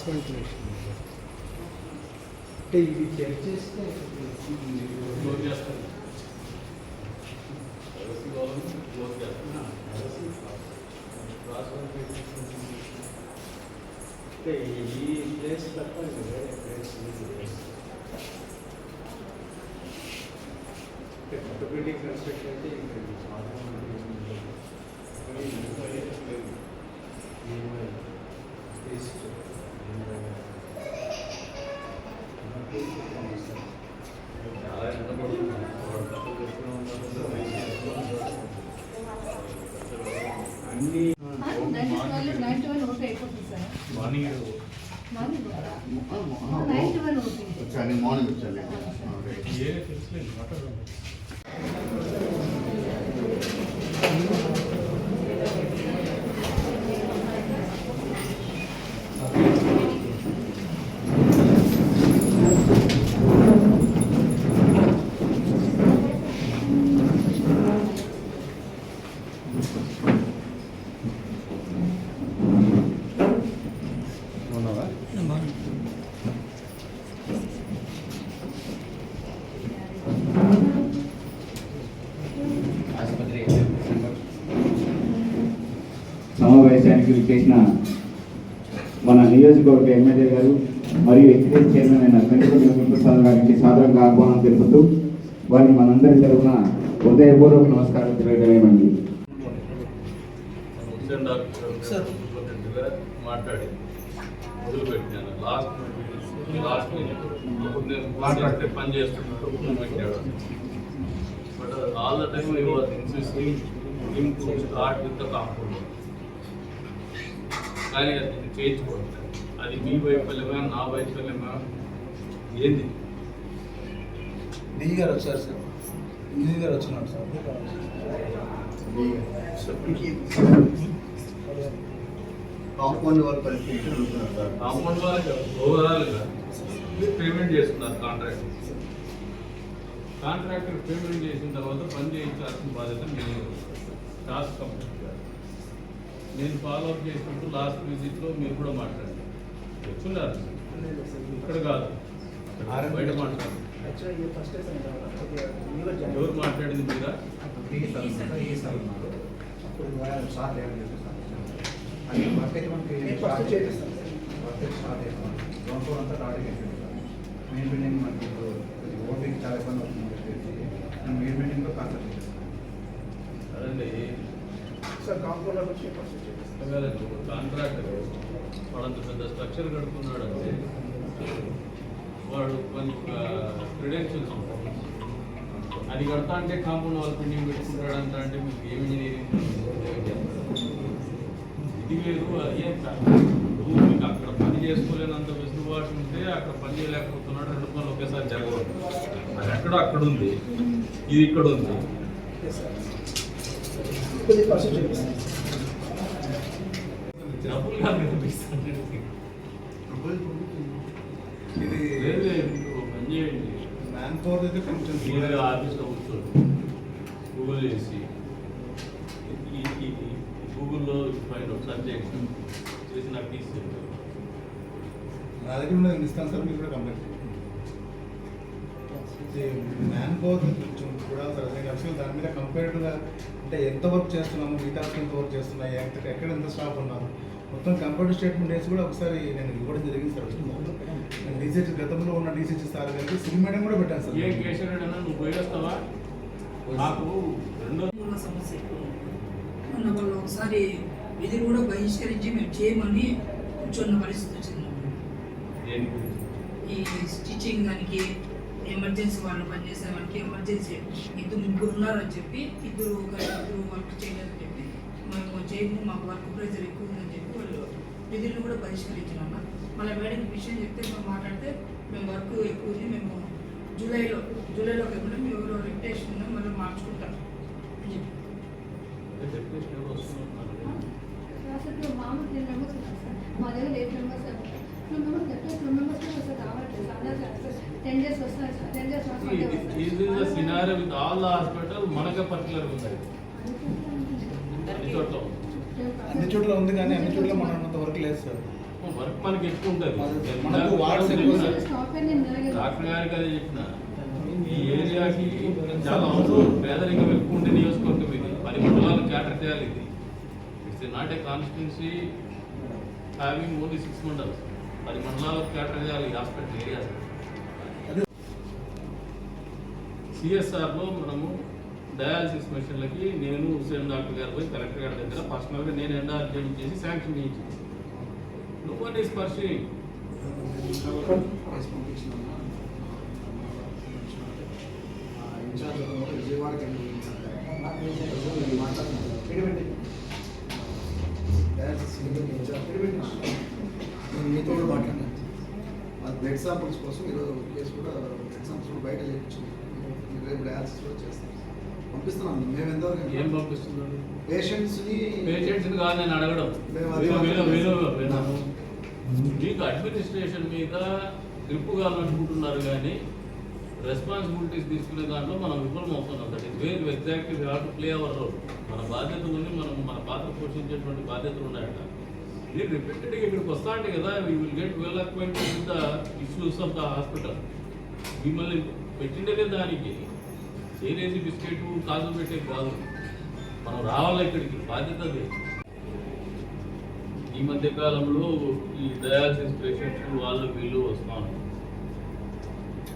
Cross ventilation అంటే ఇవి check చేస్తే క్లోజ్ చేస్తారు ఎవరికి కావాలని క్లోజ్ చేస్తారు క్రాస్ అంటే ఈ ప్లేస్ తప్ప ఇంకా వేరే ప్లేస్ అంటే కొత్త బిల్డింగ్ కన్స్ట్రక్షన్ అయితే ఇంకా ఇది వచ్చాను మార్నింగ్ వచ్చాను ఏ సమావేశానికి విచ్చేసిన మన నియోజకవర్గ ఎమ్మెల్యే గారు మరియు ఎక్సైజ్ చైర్మన్ అయిన వెంకటరమణ వెంకటప్రసాద్ గారికి సాదరంగా ఆహ్వానం తెలుపుతూ వారిని మనందరి తరఫున హృదయపూర్వక నమస్కారం తెలియజేయమండి. మాట్లాడి మొదలుపెట్టాను లాస్ట్ లాస్ట్ ఇప్పుడు నేను మాట్లాడితే పని చేస్తున్నప్పుడు పెట్టాడు. But all the time you was insisting to start with the compound కానీ అది చేయించుకోవట్లేదు అది మీ వైఫల్యమా నా వైఫల్యమా? ఏంది? డీ గారు వచ్చారు సార్. ఇంజనీర్ గారు వచ్చినారు సార్. కాంపౌండ్ వర్క్ పరిస్థితి కాంపౌండ్ వాళ్ళకి ఓవరాల్గా పేమెంట్ చేస్తున్నారు కాంట్రాక్ట్. కాంట్రాక్టర్ పేమెంట్ చేసిన తర్వాత పని చేయించాల్సిన బాధ్యత మీరు టాస్క్ కంప్లీట్ చేయాలి నేను ఫాలో అప్ చేసినప్పుడు లాస్ట్ విజిట్లో మీరు కూడా మాట్లాడారు. వచ్చున్నారు ఇక్కడ కాదు. బయట మాట్లాడారు. ఎవరు మాట్లాడింది మీరా? మెయిన్ బిల్డింగ్ మనకి ఇప్పుడు ఓటింగ్ చాలా ఇబ్బంది అవుతుంది మెయిన్ బిల్డింగ్లో కాన్సెప్ట్ సార్ కాంపౌండర్ వచ్చి కాంట్రాక్టర్ వాడంత పెద్ద స్ట్రక్చర్ కడుతున్నాడు అంటే వాడు కొన్ని క్రెడెన్షియల్స్ ఉంటాయి. అది కడతా అంటే కాంపౌండ్ వాళ్ళు పుణ్యం పెట్టుకుంటాడు అంత అంటే మీకు ఏం ఇంజనీరింగ్ ఇది వేరు అది మీకు అక్కడ పని చేసుకోలేనంత వెసులుబాటు ఉంటే అక్కడ పని చేయలేకపోతున్నాడు రెండు పనులు ఒకేసారి జరగదు అది ఎక్కడో అక్కడ ఉంది ఇది ఇక్కడ ఉంది. కొద్ది ఫస్ట్ చూపిస్తాను. డబ్బులు ఇది మ్యాన్ పవర్ అయితే కొంచెం ఆఫీస్లో కూర్చోండి గూగుల్ చేసి గూగుల్లో ఫైండ్ అవుట్ సర్చ్ చేసి నాకు తీసేయండి నా దగ్గర ఉన్నది ఇస్తాను సార్ మీరు కూడా కంప్లైంట్ మ్యాన్ పవర్ కొంచెం కూడా సార్ దాని మీద కంపేర్డ్గా అంటే ఎంత వర్క్ చేస్తున్నాము మిగతా ఎంత వర్క్ చేస్తున్నాయి ఎక్కడ ఎక్కడ ఎంత స్టాఫ్ ఉన్నారు? మొత్తం కంప్యూటర్ స్టేట్మెంట్ వేసి కూడా ఒకసారి నేను ఇవ్వడం జరిగింది సార్. నేను డీసీహెచ్ గతంలో ఉన్న డీసీహెచ్ సార్ గారికి సిమ్ మేడం కూడా పెట్టాను సార్. ఏ కేసీఆర్ అన్నా నువ్వు పోయేస్తావా నాకు రెండో ఉన్న సమస్య. మొన్న వాళ్ళు ఒకసారి విధులు కూడా బహిష్కరించి మేము చేయమని కూర్చున్న పరిస్థితి వచ్చింది. ఈ స్టిచ్చింగ్ దానికి ఎమర్జెన్సీ వాళ్ళు పనిచేసే వాళ్ళకి ఎమర్జెన్సీ. ఇద్దరు ముగ్గురు ఉన్నారని చెప్పి ఇద్దరు ఒక ఇద్దరు వర్క్ చేయలేదని చెప్పి మేము చేయము మాకు వర్క్ ప్రెజర్ ఎక్కువ ఉందని చెప్పి వాళ్ళు విధులను కూడా బహిష్కరించినాం మళ్ళీ మేడం విషయం చెప్తే మేము మాట్లాడితే మేము వర్క్ ఎక్కువ ఉంది మేము జూలైలో జూలైలో కాకుండా మేము ఎవరో రిప్టేషన్ మళ్ళీ మార్చుకుంటాం అని చెప్పి. మామూలు టెన్ మెంబర్స్ మా దగ్గర eight members two members two members the with all the hospital మనకే పర్టికులర్ ఉంది అన్ని చోట్ల. ఉంది అన్ని చోట్ల ఉంది కానీ అన్ని చోట్ల మనం అంత వర్క్ లేదు సార్. వర్క్ మనకి ఎక్కువ ఉంటుంది. డాక్టర్ గారికి అదే చెప్పిన. ఈ ఏరియాకి చాలా అవసరం. పేదరికం ఎక్కువ ఉండే నియోజకవర్గం ఇది. పది మండలాలు క్యాటర్ చేయాలి ఇది. It's not a constituency having only six mandals పది మండలాలకు క్యాటర్ చేయాలి హాస్పిటల్ ఏరియాస్ సిఎస్ఆర్లో మనము డయాలసిస్ మెషిన్లకి నేను హుసేన్ డాక్టర్ గారు పోయి కలెక్టర్ గారి దగ్గర పర్సనల్గా నేను ఎండార్జెంట్ చేసి శాంక్షన్ చేయించింది నో వన్ ఈస్ పర్సూయింగ్ విజయవాడకి మీతో కూడా మాట్లాడినాను అది బ్లడ్ శాంపుల్స్ కోసం ఈరోజు ఒక కేసు కూడా బ్లడ్ శాంపుల్స్ కూడా బయట చేయించింది మీరు రేపు డయాలసిస్ కూడా చేస్తాం పంపిస్తున్నాం మేము. ఏం ఎంతవరకు పంపిస్తున్నారు? పేషెంట్స్ని కాదు నేను అడగడం. మీకు అడ్మినిస్ట్రేషన్ మీద గ్రిప్ కావాలనుకుంటున్నారు కానీ రెస్పాన్సిబిలిటీస్ తీసుకునే దాంట్లో మనం విఫలం అవుతున్నాం that is where exactly we have to play our role మన బాధ్యతలని మనం మన పాత్ర పోషించేటువంటి బాధ్యతలు ఉన్నాయట. ఇది రిపీటెడ్గా ఇక్కడికి వస్తా అంటే కదా we will get well acquainted with the issues of the hospital మిమ్మల్ని పెట్టిండేదే దానికి. చేరేసి బిస్కెట్ కాజు పెట్టే కాదు. మనం రావాలి ఇక్కడికి? బాధ్యత అది. ఈ మధ్య కాలంలో ఈ డయాలసిస్ పేషెంట్స్ వాళ్ళు వీళ్ళు వస్తాను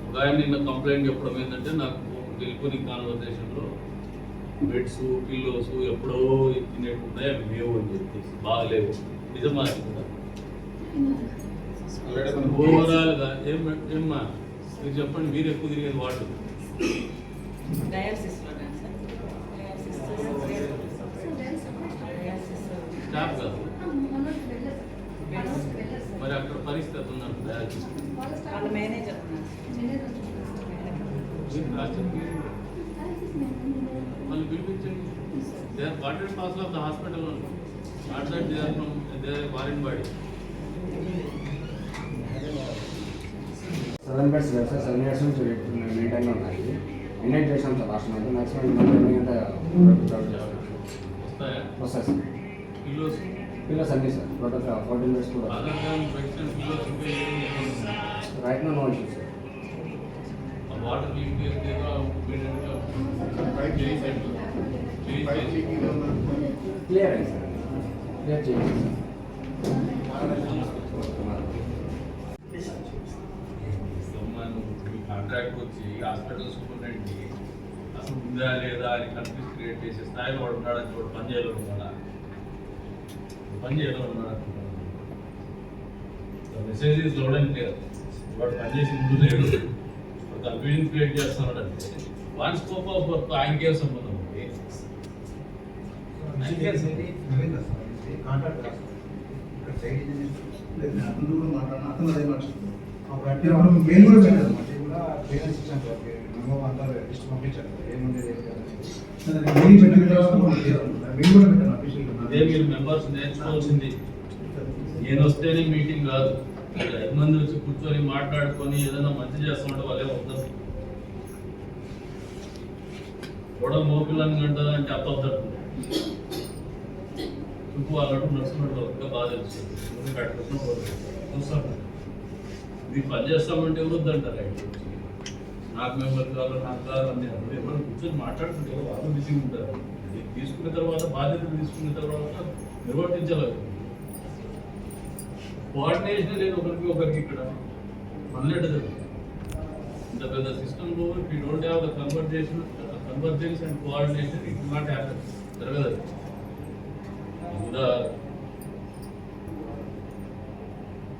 ఒక ఆయన నిన్న కంప్లైంట్ చెప్పడం ఏంటంటే నాకు టెలిఫోనిక్ కాన్వర్సేషన్లో బెడ్స్ పిల్లోస్ ఎప్పుడో తినేట్టున్నాయి అవి లేవు అని చెప్పేసి. బాగలేవు. నిజమా అది కూడా? ఓవరాల్గా ఏం ఏమ్మా మీరు చెప్పండి మీరు ఎక్కువ తిరిగేది వాడు డయాలసిస్లోనే సార్ డయాలసిస్ డయాలసిస్ స్టాఫ్ కాదు మనోజ్ వెళ్ళదు మనోజ్ వెళ్ళదు మరి అక్కడ పరిస్థితి ఉందంట డయాలసిస్ వాళ్ళ వాళ్ళ స్టాఫ్ మేనేజర్ ఉన్నారు మేనేజర్ ఉంటున్నారు. మీరు రాష్ట్రం మీరు డయాలసిస్ మేనేజర్. వాళ్ళు పిలిపించండి they are part and parcel of the hospital not that they are from they are foreign body. Seven beds లేదు సార్ సెవెన్ ఇయర్స్ నుంచి మెయింటైన్లో ఉన్నాయి ఇన్వైట్ చేసాం sir last month maximum month ఎంత వస్తాయా? సార్. పిల్లర్స్ అన్నీ sir total fourteen beds కూడా? Right no no issue sir. Water ఉందా? క్లియర్ అయింది సార్. క్లియర్ చేయండి మీ కాంట్రాక్ట్ వచ్చి హాస్పిటల్ సూపరింటెండెంట్కి అసలు ఉందా లేదా అని కన్ఫ్యూజ్ క్రియేట్ చేసే స్థాయిలో వాడు ఉన్నాడు వాడు పని చేయాలి ఉన్నాడా పని చేయాలి ఉన్నాడు message is loud and clear వాడు పని ముందు లేడు. వాడు క్రియేట్ చేస్తున్నాడు అంటే స్కోప్ ఆఫ్ వర్క్ ఆయనకే సంబంధం కాంట్రాక్ట్ సైడ్ లేదు, అతను కూడా అతను అదే అంటే మెయిల్ కూడా పెట్టారు. కూడా ఇచ్చాను మేము అంతా లిస్ట్ పంపించాను ఏముండేది కాదు మెయిల్ పెట్టిన తర్వాత మెయిల్ కూడా పెట్టాను అఫీషియల్ మీరు మెంబర్స్ నేర్చుకోవాల్సింది నేను వస్తేనే మీటింగ్ కాదు ఐదు మంది వచ్చి కూర్చొని మాట్లాడుకొని ఏదైనా మంచి చేస్తామంటే వాళ్ళే వద్దాం కూడా మోపిల్లని గంటదా అని చెప్పొద్దారు చుట్టూ వాళ్ళట్టు నడుచుకున్నట్టు ఇంకా బాగా తెలుసు ముందు కట్టుకున్న చూస్తాం. మీరు పని చేస్తామంటే వద్దంటారు? ఆయన నాకు మెంబర్ కావాలి నాకు కావాలి అని అందరూ ఎవరు కూర్చొని మాట్లాడుతుంటే వాళ్ళు బిజీగా ఉంటారు. తీసుకున్న తర్వాత బాధ్యతలు తీసుకున్న తర్వాత నిర్వర్తించలేదు కోఆర్డినేషన్ లేదు ఒకరికి ఒకరికి ఇక్కడ పనులేట ఇంత పెద్ద సిస్టంలో if don't have the conversation convergence and coordination it not happen జరగదు ఇంకా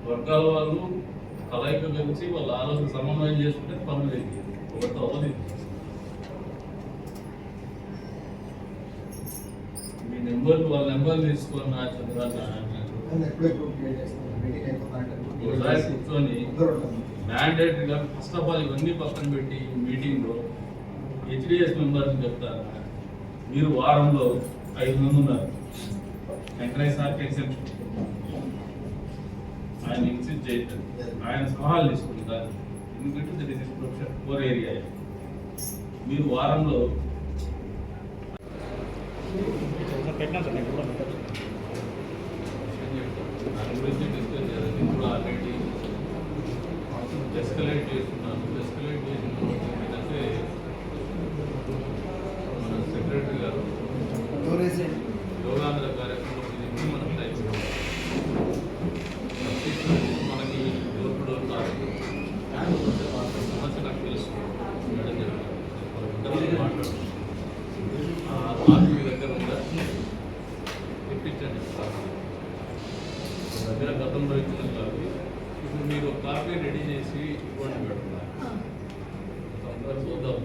వర్గాల వాళ్ళు కలయిక కలిసి వాళ్ళ ఆలోచన సమన్వయం చేసుకుంటే పనులు జరిగి ఒకటి అవ్వదు మీ నెంబర్ వాళ్ళ నెంబర్ తీసుకొని నా చంద్రాన్ని కూర్చొని మ్యాండేటరీగా ఫస్ట్ ఆఫ్ ఆల్ ఇవన్నీ పక్కన పెట్టి మీటింగ్లో హెచ్డిఎస్ మెంబర్స్ చెప్తారు మీరు వారంలో ఐదు మంది ఉన్నారు. వెంకటయ్య సార్కి ఎగ్జెప్షన్ ఆయన ఇన్సిస్ట్ చేయటం ఆయన సలహాలు తీసుకుంటారు. ఎందుకంటే that is profession core area మీరు వారంలో పెట్టినా సార్ దాని గురించి డిస్కస్ చేయాలి. ఇప్పుడు ఆల్రెడీ ఎస్కలేట్ చేస్తుంది ఎస్కలేట్ చేసిన తర్వాత ఏంటంటే మన సెక్రటరీ గారు యోగాంధ్ర కార్యక్రమం గురించి మనం టైం ఇవ్వాలి. మనకి యువకుడు ఉన్నారు కాకపోతే మాత్రం సమస్య నాకు తెలుసు మేడం చెప్పారు వాళ్ళిద్దరూ మాట్లాడుతున్నారు ఆ మార్పు మీ దగ్గర ఉందా తెప్పించండి మీ దగ్గర గతంలో ఇచ్చిన కాపీ ఇప్పుడు మీరు ఒక కాపీ రెడీ చేసి ఇవ్వండి మేడం అందరూ చూద్దాం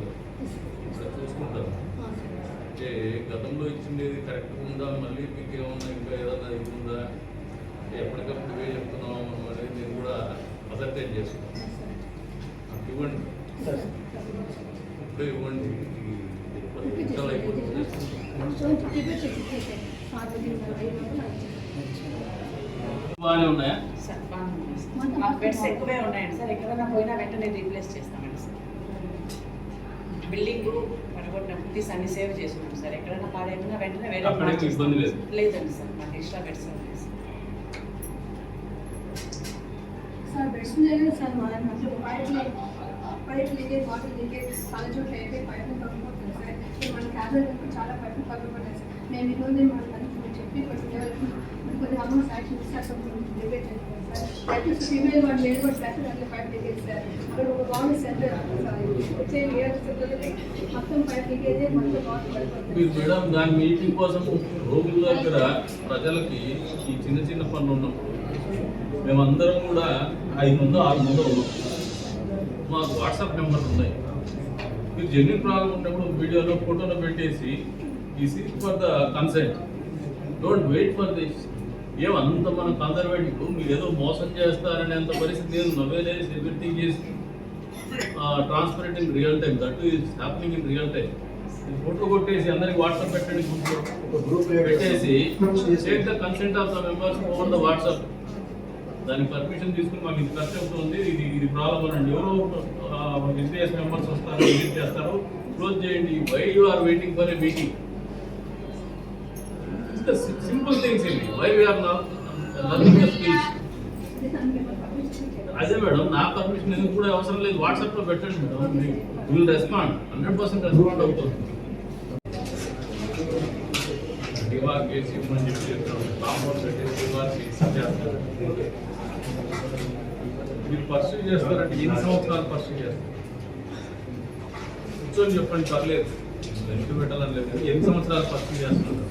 ఇక్కడ చూసుకుంటాం అంటే గతంలో ఇచ్చింది కరెక్ట్ ఉందా? మళ్ళీ మీకు ఏమన్నా ఇంకా ఏదన్నా ఇది ఉందా? ఎప్పటికప్పుడు ఇవే చెప్తున్నాం అనేది నేను కూడా అసర్టైన్ చేసుకున్నాను నాకు ఇవ్వండి ఇప్పుడే ఇవ్వండి ఈ పది నిమిషాలు అయిపోతుంది బాగానే ఉన్నాయా? బెడ్స్ ఎక్కువే ఉన్నాయండి సార్. ఎక్కడైనా పోయినా వెంటనే రీప్లేస్ చేస్తామండి సార్. బిల్డింగ్ పడగొట్టిన తీసి అన్ని సేవ్ చేసుకున్నాం సార్. ఎక్కడైనా పాడైపోయినా వెంటనే వేరే. ఇబ్బంది లేదు. లేదండి సార్. మాకు ఎక్స్ట్రా బెడ్స్ ఉన్నాయి సార్. సార్ బెడ్స్ లేదు సార్ మా pipe pipe leakage water leakage చాలా చోట్ల అయితే పైపులు పగిలిపోతుంది సార్ ఇప్పుడు మన క్యాబినెట్ చాలా పైపులు పగిలిపోతాయి మేము ఈరోజు మన తనకి చెప్పి కొంచెం కొన్ని అమ్మ సాక్షి ఇస్తారు కొంచెం రిపేర్ సార్. పైపు ఫీమేల్ వాళ్ళు లేని కూడా ప్లస్ దాంట్లో పైప్ లీకేజ్ సార్. అక్కడ ఒక బాగుంది సెంటర్ వచ్చే ఇయర్ మొత్తం పైప్ లీకేజ్ మొత్తం బాగుంది మేడం దాని మీటింగ్ కోసం రోగుల దగ్గర ప్రజలకి ఈ చిన్న చిన్న పనులు ఉన్నప్పుడు మేమందరం కూడా ఐదు మంది ఆరు మంది ఉన్నాం. మాకు వాట్సాప్ నెంబర్లు ఉన్నాయి. మీరు జెన్యున్ ప్రాబ్లం ఉన్నప్పుడు వీడియోలో ఫోటోలో పెట్టేసి ఈ seek for the consent don't wait for this ఏం అంత మనం కన్సర్వేటివ్ మీరు ఏదో మోసం చేస్తారనేంత పరిస్థితి లేదు. Nowadays everything is transparent in real time that is happening in real time photo కొట్టేసి అందరికి వాట్సాప్ పెట్టండి గ్రూప్ పెట్టేసి take the consent of the members over the WhatsApp దానికి పర్మిషన్ తీసుకుని మాకు ఇది ఖర్చు అవుతుంది. ఇది ఇది ప్రాబ్లం అండి ఎవరో బిజినెస్ మెంబర్స్ వస్తారు విజిట్ చేస్తారు. క్లోజ్ చేయండి. Why you are waiting for a meeting simple things ఇవి why we not learning skills అదే మేడం నా పర్మిషన్ ఎందుకు కూడా అవసరం లేదు. వాట్సాప్లో పెట్టండి madam. Will respond hundred percent respond అవుతుంది. డివార్ కేసు ఇవ్వమని చెప్పి చెప్తాం కాంపౌండ్ పెట్టేసి డివార్ కేసు చేస్తారు. మీరు పర్సూ చేస్తారంటే ఎన్ని సంవత్సరాలు పర్సూ చేస్తారు? కూర్చొని చెప్పండి పర్లేదు. వెనక్కి పెట్టాలని లేదు కానీ ఎన్ని సంవత్సరాలు పర్సూ చేస్తున్నారు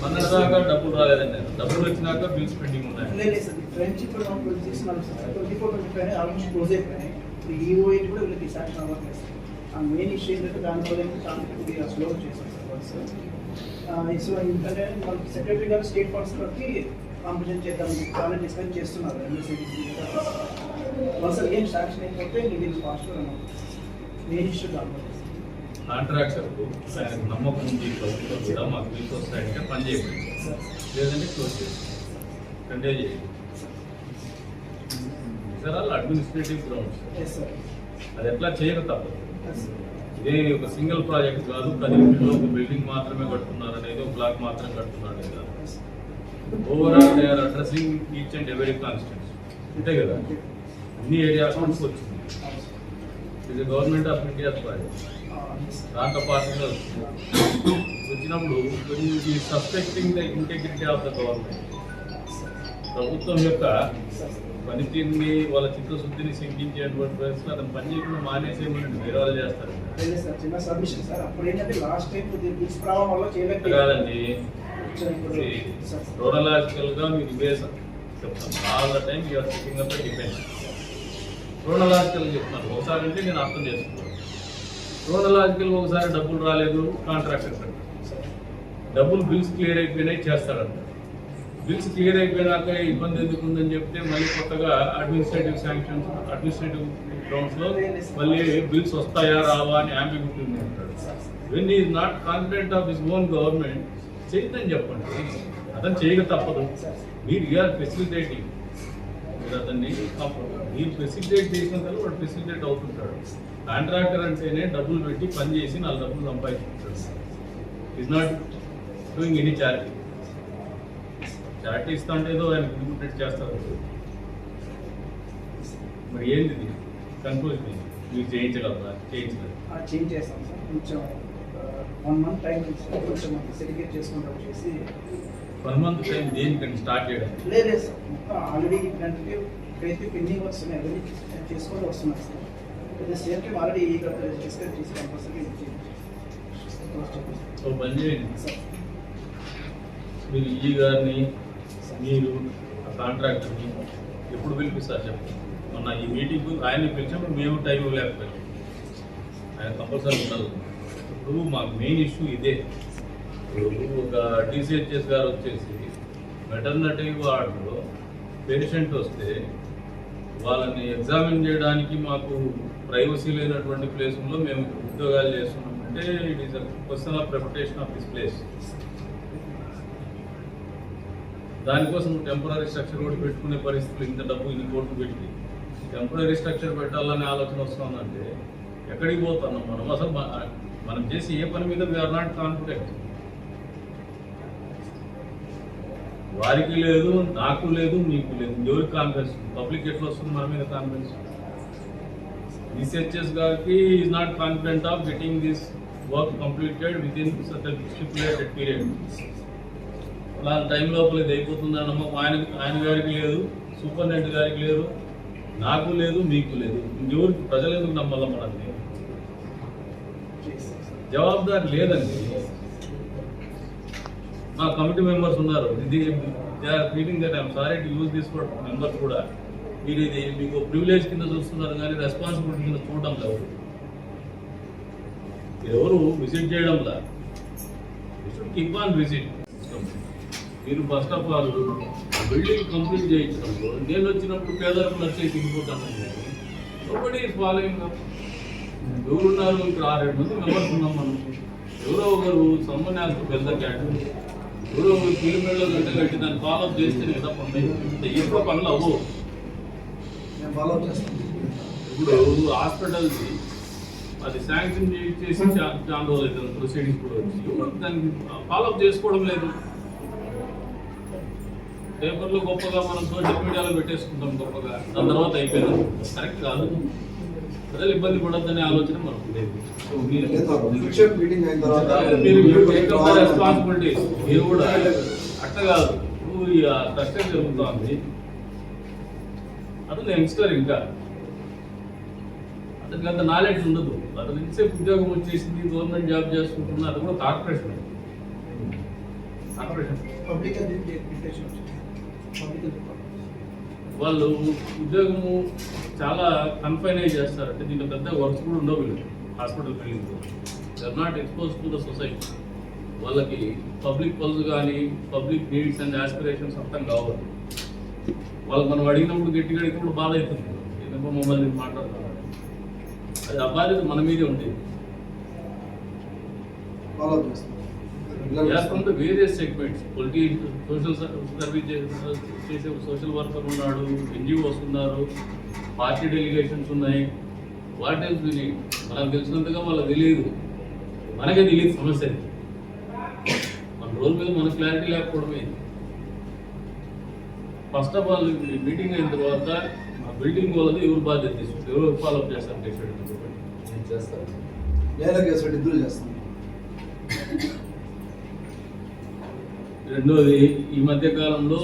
మొన్నటిదాకా డబ్బులు రాలేదండి. డబ్బులు వచ్చినాక బిల్స్ పెండింగ్ ఉన్నాయి. లేదు సార్. ఫ్రెండ్స్ ఇప్పుడు మనం twenty six twenty four twenty five almost close అయిపోయినాయి. ఇప్పుడు ఈ ఓఎయిట్ కూడా వీళ్ళకి సాక్షన్ అవ్వట్లేదు ఆ మెయిన్ ఇష్యూ ఏంటంటే దానివల్ల ఏంటంటే కాన్ఫిడెంట్ స్లో చేశాం సార్ వర్క్స్ సో ఎందుకంటే మనకి సెక్రటరీ గారు స్టేట్ ఫండ్స్ బట్టి కాంపిటీషన్ చేద్దాం చాలా డిస్కస్ చేస్తున్నారు అసలు ఏం సాక్షన్ అయిపోతే ఇది ఫాస్ట్గా మెయిన్ ఇష్యూ కావాలి కాంట్రాక్టర్ ఆయనకు నమ్మకం ఉంది ప్రభుత్వం కూడా మాకు బిల్స్ వస్తాయంటే పని చేయకండి లేదంటే క్లోజ్ చేయండి. కంటే చేయండి. వాళ్ళు అడ్మినిస్ట్రేటివ్ గ్రౌండ్స్ అది ఎట్లా చేయక తప్పదు. ఇదే ఒక సింగిల్ ప్రాజెక్ట్ కాదు పది ఒక బిల్డింగ్ మాత్రమే కడుతున్నారు అనేది ఒక బ్లాక్ మాత్రమే కడుతున్నారు అనేది overall they are addressing each and every constituencies అంతే కదా? అన్ని ఏరియా అకౌంట్స్ వచ్చింది. ఇది గవర్నమెంట్ ఆఫ్ ఇండియా ప్రాజెక్ట్ దాంట్లో పార్టీలో వచ్చినప్పుడు suspecting the integrity of the government ప్రభుత్వం యొక్క పనితీరుని వాళ్ళ చిత్తశుద్ధిని శంకించేటువంటి పరిస్థితులు అతను పని చేయకుండా మానేసేయమని వేరే వాళ్ళు చేస్తారు. కాదండి. సార్ ఇప్పుడు సార్. క్రోనలాజికల్గా మీకు ఇవే చెప్తాను. All the time you are checking up depend chronological చెప్తాను. ఒకసారి అంటే నేను అర్థం చేసుకున్నాను క్రోనలాజికల్ ఒకసారి డబ్బులు రాలేదు కాంట్రాక్ట్ డబ్బులు బిల్స్ క్లియర్ అయిపోయినాయి చేస్తాడంట బిల్స్ క్లియర్ అయిపోయినాక ఇబ్బంది ఎందుకు ఉందని చెప్తే మళ్ళీ కొత్తగా అడ్మినిస్ట్రేటివ్ శాంక్షన్స్ అడ్మినిస్ట్రేటివ్ గ్రౌండ్స్లో మళ్ళీ బిల్స్ వస్తాయా రావా అని అంబిగ్యూటీ అంటాడు when is not confident of his own government చేయదని చెప్పండి. అతను చేయక తప్పదు. మీరు యూఆర్ ఫెసిలిటేటింగ్ మీరు అతన్ని మీరు ఫెసిలిటేట్ చేసిన తర్వాత వాడు ఫెసిలిటేట్ అవుతుంటాడు. కాంట్రాక్టర్ అంటేనే డబ్బులు పెట్టి పని చేసి నాలుగు డబ్బులు సంపాదించుకుంటాడు. Is not doing any charity charity ఇస్తా అంటే ఏదో ఆయన ఇంప్లిమెంట్ చేస్తారు. మరి ఏంది ఇది? కన్క్లూజన్ ఏంది? మీరు చేయించగలరా? చేయించలేదు. చేంజ్ చేస్తాం సార్. కొంచెం వన్ మంత్ టైం ఇచ్చి కొంచెం సెటిగేట్ చేసుకుంటూ వచ్చేసి వన్ మంత్ టైం దేనికంటే స్టార్ట్ చేయడానికి లేదు లేదు సార్. మొత్తం ఆల్రెడీ ఇట్లాంటివి ఫేస్బుక్ పెండింగ్ వస్తున్నాయి అవన్నీ చేసుకుంటూ వస్తున్నాయి sir. At the same time already ఈ డిస్కస్ చేసి కంపల్సరీ సో పని చేయండి. సార్ మీరు ఈ గారిని మీరు కాంట్రాక్టర్ని ఎప్పుడు పిలిపిస్తారు చెప్పండి మొన్న ఈ మీటింగ్ ఆయన పిలిచినప్పుడు మేము టైం లేకపోయాం. ఆయన కంపల్సరీ ఉండదు. ఇప్పుడు మాకు మెయిన్ ఇష్యూ ఇదే. ఇప్పుడు ఒక టీసీహెచ్ఎస్ గారు వచ్చేసి మెటర్నటీ వార్డులో పేషెంట్ వస్తే వాళ్ళని ఎగ్జామిన్ చేయడానికి మాకు ప్రైవసీ లేనటువంటి ప్లేస్లో మేము ఉద్యోగాలు చేస్తున్నాం. అంటే it is question of reputation of this place దానికోసం టెంపరీ స్ట్రక్చర్ కూడా పెట్టుకునే పరిస్థితులు ఇంత డబ్బు ఇన్ని కోట్లు పెట్టి. టెంపరీ స్ట్రక్చర్ పెట్టాలనే ఆలోచన వస్తుందంటే ఎక్కడికి పోతున్నాం మనం? అసలు మనం చేసి ఏ పని మీద వీఆర్ నాట్ కాన్ఫిడెంట్ వారికి లేదు నాకు లేదు మీకు లేదు. ఎవరికి కాన్ఫిడెన్స్ పబ్లిక్ ఎట్లా వస్తుంది మన మీద కాన్ఫిడెన్స్ రీసెర్చర్స్ గారికి is not confident of getting this work completed within stipulated period అలాంటి టైం లోపల ఇది అయిపోతుందని నమ్మకం ఆయన ఆయన గారికి లేదు సూపరింటెండెంట్ గారికి లేదు నాకు లేదు మీకు లేదు. ఇంకెవరికి ప్రజలు ఎందుకు నమ్మాలి మనల్ని? జవాబుదారి లేదండి. మా కమిటీ మెంబర్స్ ఉన్నారు. ఇది they are feeling that I'm sorry to use this for members కూడా. మీరు ఇది మీకు ప్రివిలేజ్ కింద చూస్తున్నారు కానీ రెస్పాన్సిబిలిటీ కింద చూడడం లేదు. ఎవరు విజిట్ చేయడంలా? కీప్ ఆన్ విజిట్ మీరు first of all building complete చేయించడంలో నేను వచ్చినప్పుడు పేదలకు నచ్చే తిరిగిపోతాను ఒకటి ఫాలోయింగ్ ఎవరున్నారు? ఇక్కడ ఆరేడు మంది మెంబర్స్ ఉన్నాం మనం. ఎవరో ఒకరు యాజ్ పెద్ద క్యాట్ ఎవరో ఒకరు పిల్లమెళ్ళలో గంట కట్టి దాన్ని ఫాలో చేస్తేనే కదా పనులు ఎక్కువ పనులు అవ్వవు. నేను ఫాలో అప్ చేస్తాను. ఇప్పుడు హాస్పిటల్ది అది శాంక్షన్ చేసి చాలా రోజులు అవుతుంది ప్రొసీడింగ్స్ కూడా వచ్చి. దానికి ఫాలో అప్ చేసుకోవడం లేదు. పేపర్లో గొప్పగా మనం సోషల్ మీడియాలో పెట్టేసుకుంటాం గొప్పగా. దాని తర్వాత అయిపోయింది. కరెక్ట్ కాదు. ప్రజలు ఇబ్బంది పడొద్దనే ఆలోచన మనకు లేదు సో మీరు కూడా అట్ట కాదు. ఇప్పుడు ఈ కష్టం జరుగుతోంది. అతను యంగ్స్టర్ ఇంకా. అతనికి అంత నాలెడ్జ్ ఉండదు. అతను ఎంతసేపు ఉద్యోగం వచ్చేసింది గవర్నమెంట్ జాబ్ చేసుకుంటున్నా అది కూడా కార్పొరేషన్ కార్పొరేషన్ వాళ్ళు ఉద్యోగము చాలా కన్ఫైన్ అయి చేస్తారు. అంటే దీంట్లో పెద్ద వర్క్స్ కూడా ఉండవు వీళ్ళు. Hospital building they're not expose to the society వాళ్ళకి పబ్లిక్ పల్స్ కానీ పబ్లిక్ నీడ్స్ అండ్ ఆస్పిరేషన్స్ అర్థం కావాలి వాళ్ళు మనం అడిగినప్పుడు గట్టిగా అడిగినప్పుడు బాధ అవుతుంది. ఎందుకో మమ్మల్ని మాట్లాడుతున్నారు అది ఆ మన మీదే ఉండేది. Follow the various segments. Polity social service చేసే సోషల్ వర్కర్ ఉన్నాడు ఎన్జిఓస్ ఉన్నారు పార్టీ డెలిగేషన్స్ ఉన్నాయి. వాట్ ఎల్స్ విని మనకు తెలిసినంతగా వాళ్ళకి తెలియదు. మనకే తెలియదు సమస్య. మన రోజు మీద మన క్లారిటీ లేకపోవడమే. ఫస్ట్ ఆఫ్ ఆల్ మీటింగ్ అయిన తర్వాత ఆ బిల్డింగ్ వాళ్ళది ఎవరు బాధ్యత తీసుకుంటారు? ఎవరు ఫాలో అప్ చేస్తారు? చేస్తాను. పెట్టి ఇద్దరు చేస్తాను. రెండోది ఈ మధ్య కాలంలో